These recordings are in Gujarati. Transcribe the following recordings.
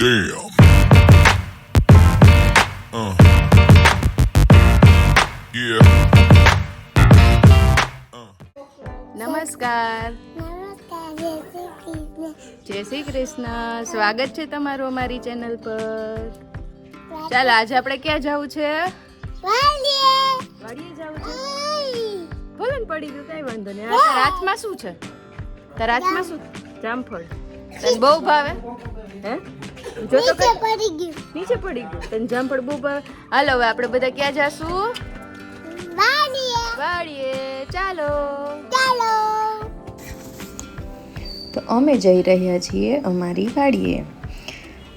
Damn. Uh. Yeah. નમસ્કાર નમસ્કાર જય શ્રી કૃષ્ણ સ્વાગત છે તમારું અમારી ચેનલ પર ચાલ આજે આપણે ક્યાં જવું છે વાડીએ જવું છે બોલો ને પડી ગયું કઈ વાંધો નહીં. આ તારા શું છે? તારા હાથમાં શું? જામફળ તને બહુ ભાવે? હે? જો તો પડી ગયું. નીચે પડી ગયું. તને જામફળ બહુ ભાવે હાલો હવે આપણે બધા ક્યાં જાશું? વાડીએ. ચાલો. ચાલો. તો અમે જઈ રહ્યા છીએ અમારી વાડીએ.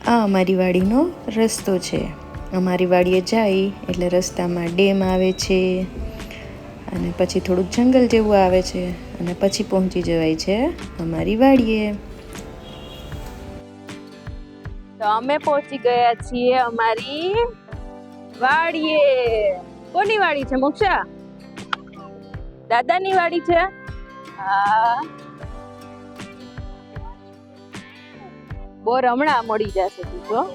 આ અમારી વાડીનો રસ્તો છે. અમારી વાડીએ જાય એટલે રસ્તામાં ડેમ આવે છે. અને પછી થોડુંક જંગલ જેવું આવે છે. અને પછી પહોંચી જવાય છે અમારી વાડીએ. તો અમે પહોંચી ગયા છીએ અમારી વાડીએ. કોની વાડી છે, મોક્ષા? દાદાની વાડી છે? હા. બોર હમણાં મળી જશે તો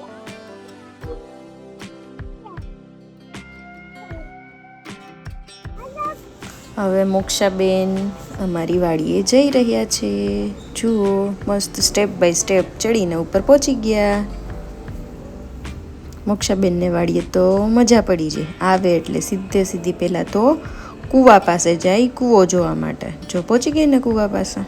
હવે મોક્ષાબેન અમારી વાડીએ જઈ રહ્યા છે. જુઓ, મસ્ત સ્ટેપ બાય સ્ટેપ ચડીને ઉપર પહોંચી ગયા. મોક્ષાબેનને વાળીએ તો મજા પડી જાય. આવે એટલે સીધે સીધી પહેલાં તો કૂવા પાસે જાય કૂવો જોવા માટે. જો પહોંચી ગઈ ને કૂવા પાસે.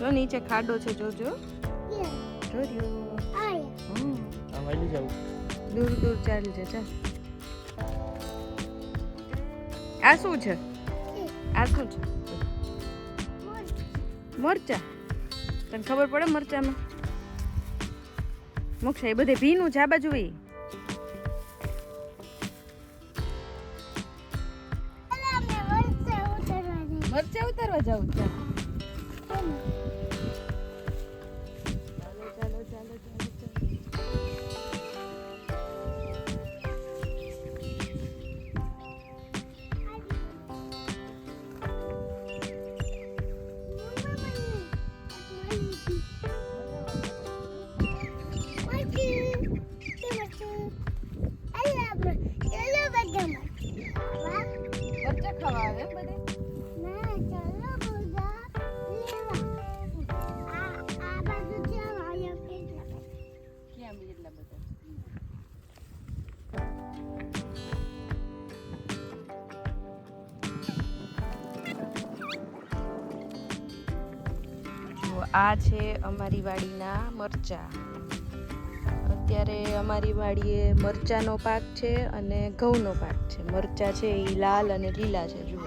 જો નીચે ખાડો છે, જોજો. હમ. દૂર દૂર ચાલજે ચાલ આ શું છે? આ શું છે મરચા. તને ખબર પડે મરચામાં? મોક્ષા એ બધે ભીનું છે આ બાજુ મરચા ઉતારવા જાવ છે? આ છે અમારી વાડીના મરચા. અત્યારે અમારી વાડીએ મરચાનો પાક છે અને ઘઉંનો પાક છે. મરચા છે એ લાલ અને લીલા છે, જુઓ.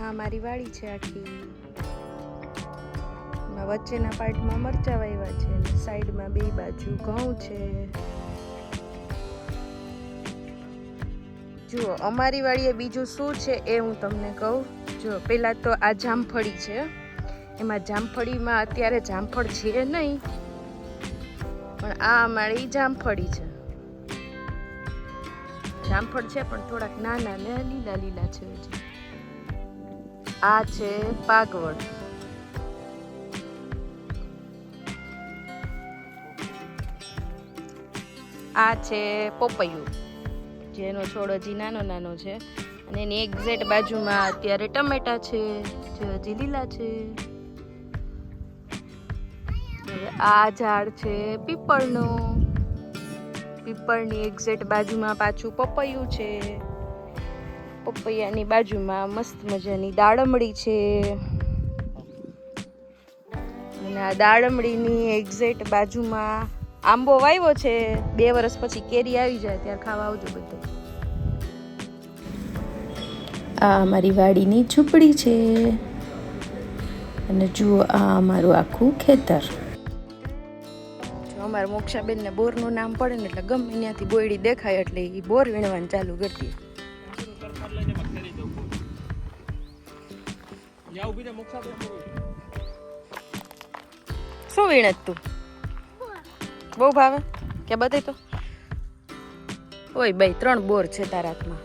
આ મારી વાડી છે આખી. એમાં વચ્ચેના પાર્ટમાં મરચા વાવ્યા છે અને સાઈડમાં બે બાજુ ઘઉં છે. જુઓ, અમારી વાડીએ બીજું શું છે એ હું તમને કહું. જો પહેલાં તો આ જામફળી છે. એમાં જામફળીમાં અત્યારે જામફળ છે નહીં, પણ આ અમારી જામફળી છે. જામફળ છે, પણ થોડાક નાના ને લીલા લીલા છે આ છે પાગવડ આ છે પોપૈયું, જેનો છોડ હજી નાનો નાનો છે. અને એની એક્ઝેક્ટ બાજુમાં અત્યારે ટમેટા છે, જે હજી લીલા છે. આ ઝાડ છે પીપળનો. પીપળની એક્ઝેક્ટ બાજુમાં પાછું પપૈયું છે. પપૈયાની બાજુમાં મસ્ત મજાની દાડમડી છે. અને આ દાડમડીની એક્ઝેક્ટ બાજુમાં આંબો વાવ્યો છે બે વર્ષ પછી કેરી આવી જાય ત્યારે ખાવા આવજો બધું. આ અમારી વાડીની ઝૂંપડી છે. અને જુઓ આ અમારું આખું ખેતર. અમારા અમારે મોક્ષાબેન ને બોરનું નામ પડે ને એટલે ગમે ત્યાંથી બોયડી દેખાય એટલે એ બોર વીણવાનું ચાલુ કરતી શું વીણે તું? બહુ ભાવે? કે બધી તો? ઓય ભાઈ ત્રણ બોર છે તારા હાથમાં.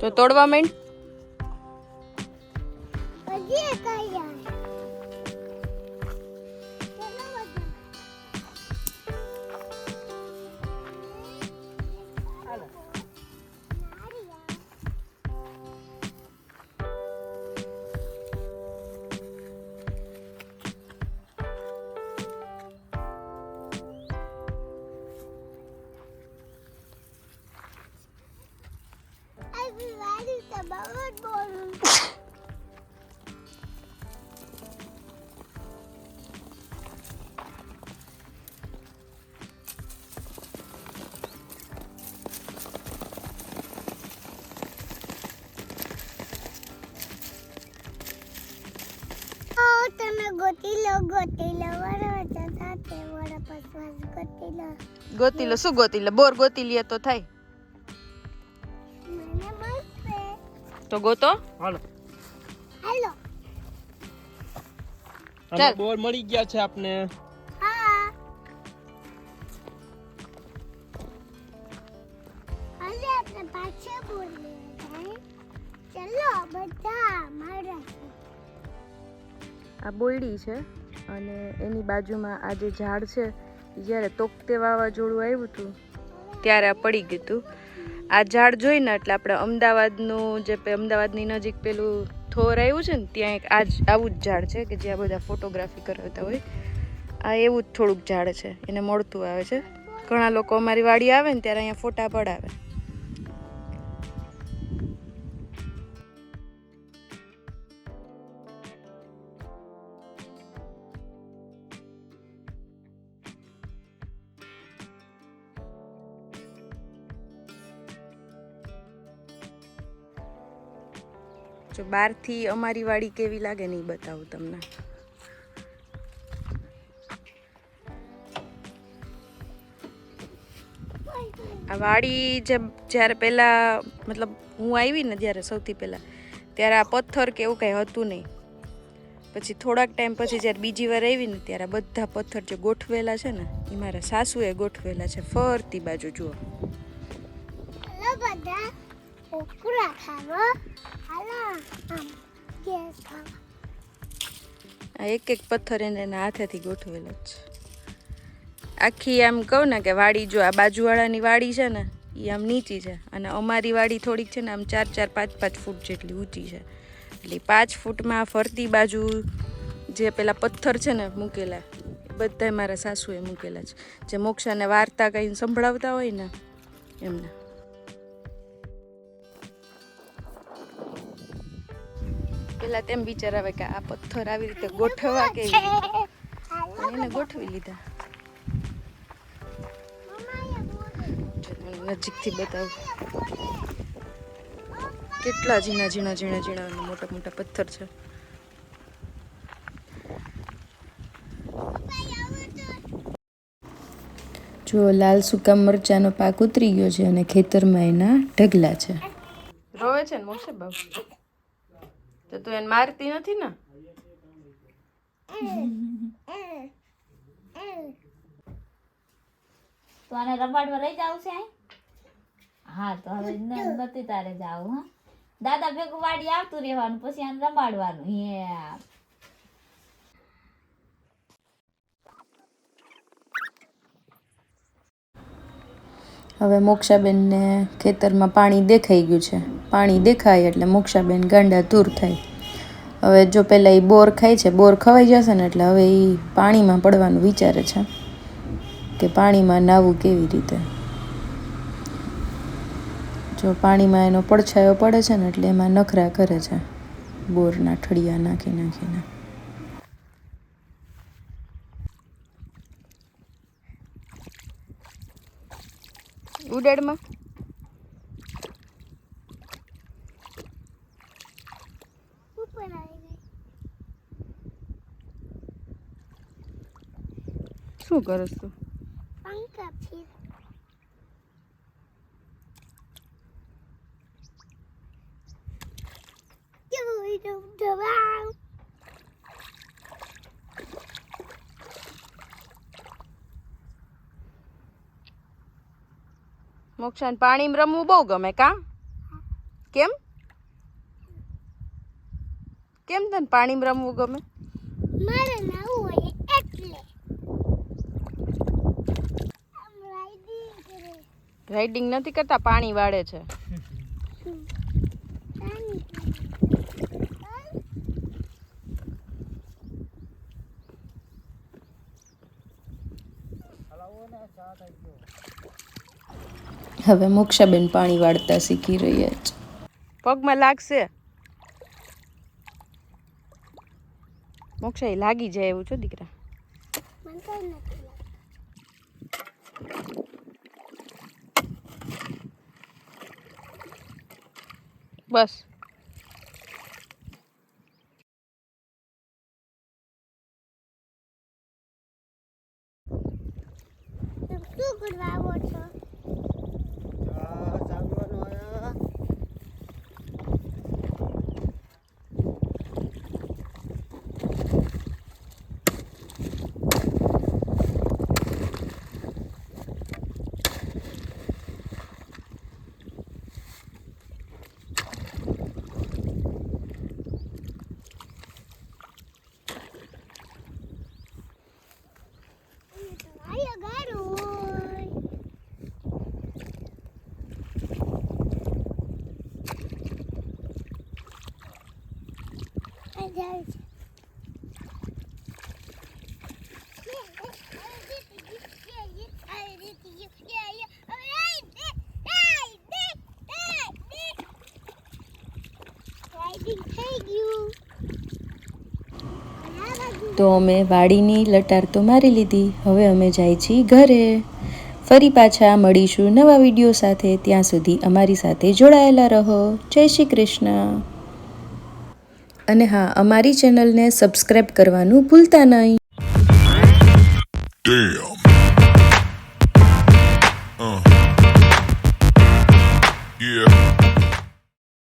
તો તોડવા માંડ. વારી તો બહુ જ બોલું ઓ, તમે ગોતી લો ગોતી લો વરવા સાથે વર પસવાસ ગોતી લો ગોતી લો શું ગોતી લે બોર ગોતી લે તો થાય. તો ગોતો હાલો. હાલો. ચાલ. બોર મળી ગયા છે આપને. હા. હવે આપણે પાછા બોલીએ ચલો બધા મારા આ બોયડી છે અને એની બાજુમાં આ જે ઝાડ છે જ્યારે તોકતે વાવાઝોડું આવ્યું હતું ત્યારે આ પડી ગયું હતું. આ ઝાડ જોઈને એટલે આપણે અમદાવાદનું જે અમદાવાદની નજીક પેલું થોર આવ્યું છે ને, ત્યાં એક આ આવું જ ઝાડ છે કે જ્યાં બધા ફોટોગ્રાફી કરાવતા હોય. આ એવું જ થોડુંક ઝાડ છે, એને મળતું આવે છે. ઘણા લોકો અમારી વાડી આવે ને ત્યારે અહીંયા ફોટા પડાવે. બહારથી અમારી વાડી કેવી લાગે ને એ બતાવું તમને. આ વાડી જે જ્યારે પહેલાં, મતલબ હું આવી ને જ્યારે સૌથી પહેલાં, ત્યારે આ પથ્થર કે એવું કંઈ હતું નહીં. પછી થોડાક ટાઈમ પછી જ્યારે બીજી વાર આવી ને ત્યારે બધા પથ્થર જે ગોઠવેલા છે ને એ મારા સાસુએ ગોઠવેલા છે. ફરતી બાજુ જુઓ. બધા. આ એક એક પથ્થર એને એના હાથેથી ગોઠવેલો છે. આખી આમ કહું ને કે વાડી જો આ બાજુવાળાની વાડી છે ને એ આમ નીચી છે અને અમારી વાડી થોડીક છે ને આમ ચાર ચાર, પાંચ પાંચ ફૂટ જેટલી ઊંચી છે. એટલે પાંચ ફૂટમાં ફરતી બાજુ જે પેલા પથ્થર છે ને મૂકેલા, એ બધાય મારા સાસુએ મૂકેલા છે જે મોક્ષાને વાર્તા કંઈ સંભળાવતા હોય ને એમને. પેલા તેમ વિચાર આવે કે આ પથ્થર આવી રીતે હાલો પણ એને ગોઠવી લીધા. નજીકથી બતાવું. કેટલા ઝીણા ઝીણા ઝીણા ઝીણા મોટા મોટા પથ્થર છે. જો લાલ સૂકા મરચાંનો પાક ઉતરી ગયો છે અને ખેતરમાં એના ઢગલા છે. રોવે છે ને મોક્ષે બાબુ? તો તું એને મારતી નથી ને? તો આને રબાડવા રહી જાવ છે? હા તો હવે નથી તારે જાવ હા? દાદા ભેગું વાડી આવતું રહેવાનું પછી આને રમાડવાનું હે હવે મોક્ષાબેનને ખેતરમાં પાણી દેખાઈ ગયું છે. પાણી દેખાય એટલે મોક્ષાબેન ગાંડા દૂર થાય. હવે જો પહેલાં એ બોર ખાય છે, બોર ખવાઈ જશે ને એટલે હવે એ પાણીમાં પડવાનું વિચારે છે કે પાણીમાં નાવું કેવી રીતે. જો પાણીમાં એનો પડછાયો પડે છે ને એટલે એમાં નખરા કરે છે, બોરના ઠળિયા નાખી નાખીને. ઉડાડમાં ઉપર આવી ગઈ શું કરસ તું? પંખા ફીર Chui đụng đụng vào મોક્ષાને પાણીમાં રમવું બહુ ગમે કા? કેમ? કેમ તને પાણીમાં રમવું ગમે? મારે નાવું હોય એટલે આમ રાઈડિંગ કરે રાઇડિંગ નથી કરતા પાણી વાળે છે. હવે મોક્ષાબેન પાણી વાળતા શીખી રહ્યા છે. પગમાં લાગશે. મોક્ષા લાગી જાય એવું છો દીકરા. Bas. તો અમે વાડીની લટાર તો મારી લીધી. હવે અમે જાય છીએ ઘરે. ફરી પાછા મળીશું નવા વીડિયો સાથે. ત્યાં સુધી અમારી સાથે જોડાયેલા રહો. જય શ્રી કૃષ્ણ. અને હા અમારી ચેનલને સબસ્ક્રાઈબ કરવાનું ભૂલતા નહીં.